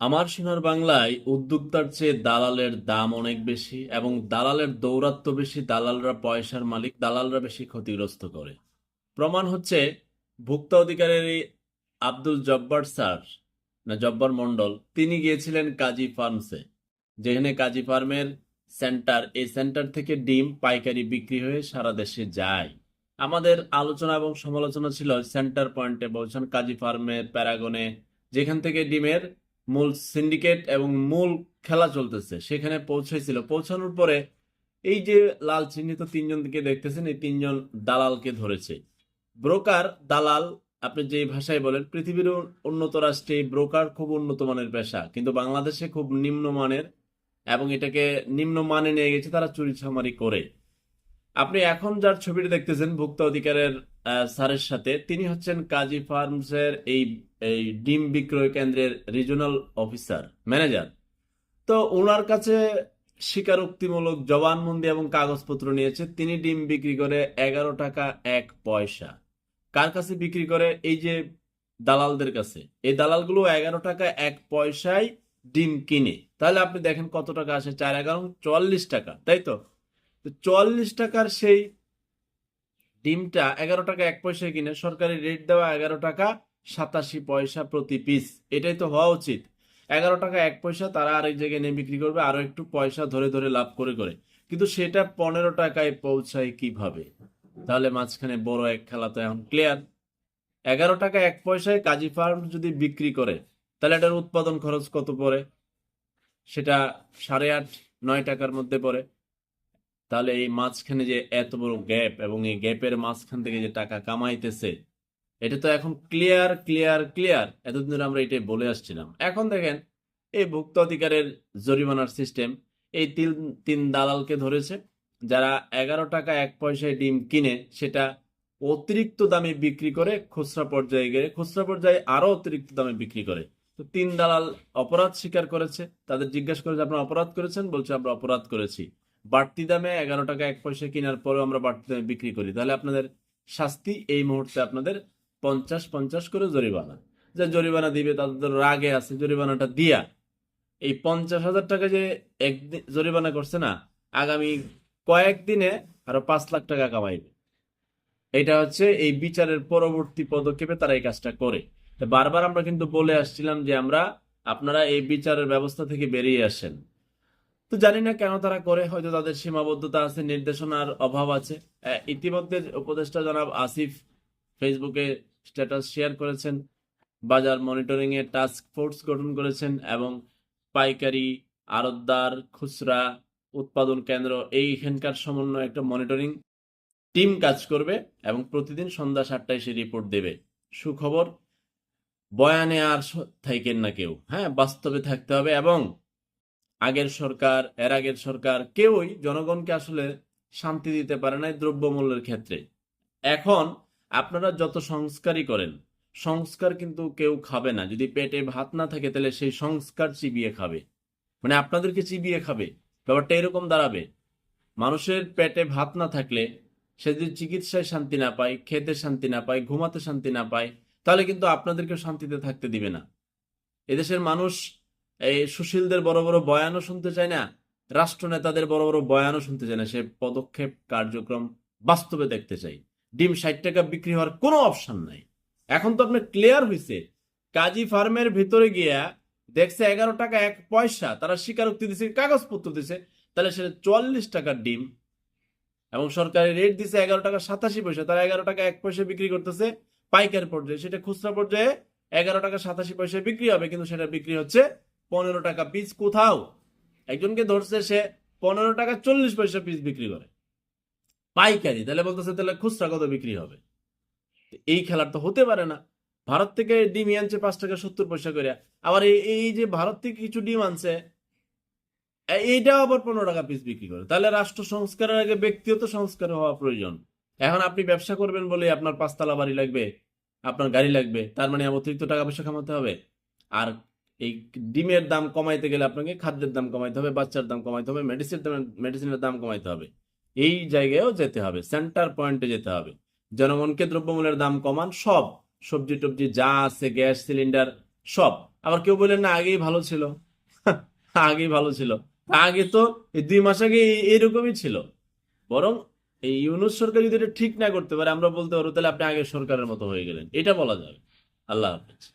আমার সোনার বাংলায় উদ্যোক্তার চেয়ে দালালের দাম অনেক বেশি এবং দালালের দৌরাত্ম্য বেশি, দালালরা পয়সার মালিক, দালালরা বেশি ক্ষতিগ্রস্ত করে। প্রমাণ হচ্ছে ভোক্তা অধিকারের আব্দুল জব্বার স্যার, না জব্বার মন্ডল তিনি গিয়েছিলেন কাজী ফার্মসে, যেখানে কাজী ফার্মের সেন্টার, এই সেন্টার থেকে ডিম, পাইকারি বিক্রি হয়ে সারা দেশে যায়। আমাদের আলোচনা এবং সমালোচনা ছিল সেন্টার পয়েন্টে, বলছেন কাজী ফার্মের প্যারাগনে, যেখান থেকে ডিমের মূল সিন্ডিকেট এবং মূল খেলা চলতেছে। সেখানে পৌঁছেছিল পৌঁছানোর পরে এই যে লাল চিহ্নিত তিনজনকে দেখতেছেন, এই তিনজন দালালকে ধরেছে। ব্রোকার, দালাল, আপনি যে ভাষায় বলেন, পৃথিবীর উন- উন্নত রাষ্ট্রে ব্রোকার খুব উন্নত মানের পেশা, কিন্তু বাংলাদেশে খুব নিম্নমানের এবং এটাকে নিম্নমানে নিয়ে গেছে, তারা চুরি চামারি করে। আপনি এখন যার ছবিটা দেখতেছেন, ভোক্তা অধিকারের স্যারের সাথে। তিনি হচ্ছেন কাজী ফার্মসের এই এই ডিম বিক্রয় কেন্দ্রের রিজনাল অফিসার, ম্যানেজার। তো ওনার কাছে স্বীকারোক্তিমূলক জবানবন্দি এবং কাগজপত্র নিয়েছে। তিনি ডিম বিক্রি করে এগারো টাকা এক পয়সা। কার কাছে বিক্রি করে? এই যে দালালদের কাছে। এই দালালগুলো এগারো টাকা এক পয়সায় ডিম কিনে। তাহলে আপনি দেখেন কত টাকা আসে? চার এগারো, চুয়াল্লিশ টাকা, তাই তো চুয়াল্লিশ টাকার সেই ডিমটা এগারো টাকা এক পয়সায় কিনে সরকারি রেট দেওয়া এগারো টাকা সাতাশি পয়সা প্রতি পিস এটাই তো হওয়া উচিত। এগারো টাকা এক পয়সা, তারা আরেক জায়গায় নিয়ে বিক্রি করবে, আরও একটু পয়সা ধরে ধরে লাভ করে করে। কিন্তু সেটা পনেরো টাকায় পৌঁছায় কীভাবে? তাহলে মাঝখানে বড় এক খেলা তো এখন ক্লিয়ার এগারো টাকা এক পয়সায় কাজী ফার্ম যদি বিক্রি করে, তাহলে এটার উৎপাদন খরচ কত পড়ে? সেটা সাড়ে আট, নয় টাকার মধ্যে পড়ে। তাহলে এই মাঝখানে যে এত বড় গ্যাপ এবং এই গ্যাপের মাঝখান থেকে যে টাকা কামাইতেছে, এটা তো এখন ক্লিয়ার ক্লিয়ার ক্লিয়ার এতদিন ধরে আমরা এটাই বলে আসছিলাম। এখন দেখেন, এই ভুক্ত অধিকারের জরিমানার সিস্টেম এই তিন তিন দালালকে ধরেছে, যারা এগারো টাকা এক পয়সায় ডিম কিনে সেটা অতিরিক্ত দামে বিক্রি করে খুচরা পর্যায়ে গিয়ে খুচরা পর্যায়ে আরও অতিরিক্ত দামে বিক্রি করে। তো তিন দালাল অপরাধ স্বীকার করেছে। তাদের জিজ্ঞাসা করেছে, আপনারা অপরাধ করেছেন? বলছে, আমরা অপরাধ করেছি। বাড়তি দামে এগারো টাকা এক পয়সা কেনার পরেও আমরা বাড়তি দামে বিক্রি করি। তাহলে আপনাদের শাস্তি এই মুহূর্তে আপনাদের পঞ্চাশ পঞ্চাশ করে জরিমানা। যে জরিমানা দিবে তাদের রাগে আছে, জরিমানাটা দিয়া এই পঞ্চাশ হাজার টাকা যে একদিন জরিমানা করছে না, আগামী কয়েকদিনে আরও পাঁচ লাখ টাকা কামাইবে। এটা হচ্ছে এই বিচারের পরবর্তী পদক্ষেপে তারা এই কাজটা করে। বারবার আমরা কিন্তু বলে আসছিলাম যে আমরা আপনারা এই বিচারের ব্যবস্থা থেকে বেরিয়ে আসেন। তো জানি না কেন তারা করে, হয়তো তাদের সীমাবদ্ধতা আছে, নির্দেশনার অভাব আছে। ইতিমধ্যে উপদেষ্টা জনাব আসিফ ফেসবুকে স্ট্যাটাস শেয়ার করেছেন, বাজার মনিটরিং এ টাস্ক ফোর্স গঠন করেছেন এবং পাইকারি, আড়তদার, খুচরা উৎপাদন কেন্দ্র এইখানকার সমন্বয়ে একটা মনিটরিং টিম কাজ করবে এবং প্রতিদিন সন্ধ্যা সাতটায় সে রিপোর্ট দেবে। সুখবর, বয়ানে আর থাকেন না কেউ। হ্যাঁ বাস্তবে থাকতে হবে এবং আগের সরকার, এর আগের সরকার, কেউই জনগণকে আসলে শান্তি দিতে পারে না এই দ্রব্যমূল্যের ক্ষেত্রে। এখন আপনারা যত সংস্কারই করেন, সংস্কার কিন্তু কেউ খাবে না। যদি পেটে ভাত না থাকে, তাহলে সেই সংস্কার চিবিয়ে খাবে। মানে আপনাদেরকে চিবিয়ে খাবে। ব্যাপারটা এরকম দাঁড়াবে। মানুষের পেটে ভাত না থাকলে সে যদি চিকিৎসায় শান্তি না পায়, খেতে শান্তি না পায়, ঘুমাতে শান্তি না পায়, তাহলে কিন্তু আপনাদেরকে শান্তিতে থাকতে দিবে না। এদেশের মানুষ এই সুশীলদের বড় বড় বয়ানও শুনতে চায় না, রাষ্ট্রনেতাদের বড় বড় বয়ানও শুনতে চায় না, সে পদক্ষেপ, কার্যক্রম বাস্তবে দেখতে চাই। ডিম ষাট টাকা বিক্রি হওয়ার কোনো অপশন নাই। এখন তো আপনার ক্লিয়ার হয়েছে কাজী ফার্মের ভিতরে গিয়া দেখছে এগারো টাকা এক পয়সা, তারা স্বীকারোক্তি দিছে, কাগজপত্র দিছে, তাহলে সেটা চুয়াল্লিশ টাকার ডিম এবং সরকারি রেট দিছে এগারো টাকা সাতাশি পয়সা, তারা এগারো টাকা এক পয়সা বিক্রি করতেছে পাইকার পর্যায়ে। সেটা খুচরা পর্যায়ে এগারো টাকা সাতাশি পয়সায় বিক্রি হবে, কিন্তু সেটা বিক্রি হচ্ছে পনেরো টাকা পিস কোথাও? একজনকে ধরছে সে পনেরো টাকা চল্লিশ পয়সা পিস বিক্রি করে। পাইকারি, তাহলে বলতেছে তাহলে খুচরা কত বিক্রি হবে? এই খেলার তো হতে পারে না। ভারত থেকে ডিম আনছে পাঁচ টাকা সত্তর পয়সা করে। আবার এই যে ভারত থেকে কিছু ডিম আনছে এইটাও আবার পনেরো টাকা পিস বিক্রি করে। তাহলে রাষ্ট্র সংস্কারের আগে ব্যক্তিগত সংস্কার হওয়া প্রয়োজন। এখন আপনি ব্যবসা করবেন বলে আপনার পাঁচতলা বাড়ি লাগবে, আপনার গাড়ি লাগবে, তার মানে অতিরিক্ত টাকা পয়সা কামাতে হবে। আর এই ডিমের দাম কমাইতে গেলে আপনাকে খাদ্যের দাম কমাইতে হবে, বাচ্চার দাম কমাইতে হবে মেডিসিন মেডিসিনের দাম কমাইতে হবে। এই জায়গায়ও যেতে হবে সেন্টার পয়েন্টে যেতে হবে। জনগণকে দ্রব্যমূল্যের দাম কমান, সব। সবজি টবজি যা আছে, গ্যাস, সিলিন্ডার, সব। আবার কেউ বললেন, না, আগেই ভালো ছিল। আগেই ভালো ছিল। আগে তো দুই মাস আগে এরকমই ছিল। বরং এই ইউনুস সরকার যদি এটা ঠিক না করতে পারে, আমরা বলতে পারব, তাহলে আপনি আগের সরকারের মতো হয়ে গেলেন। এটা বলা যাবে। আল্লাহ হাফেজ।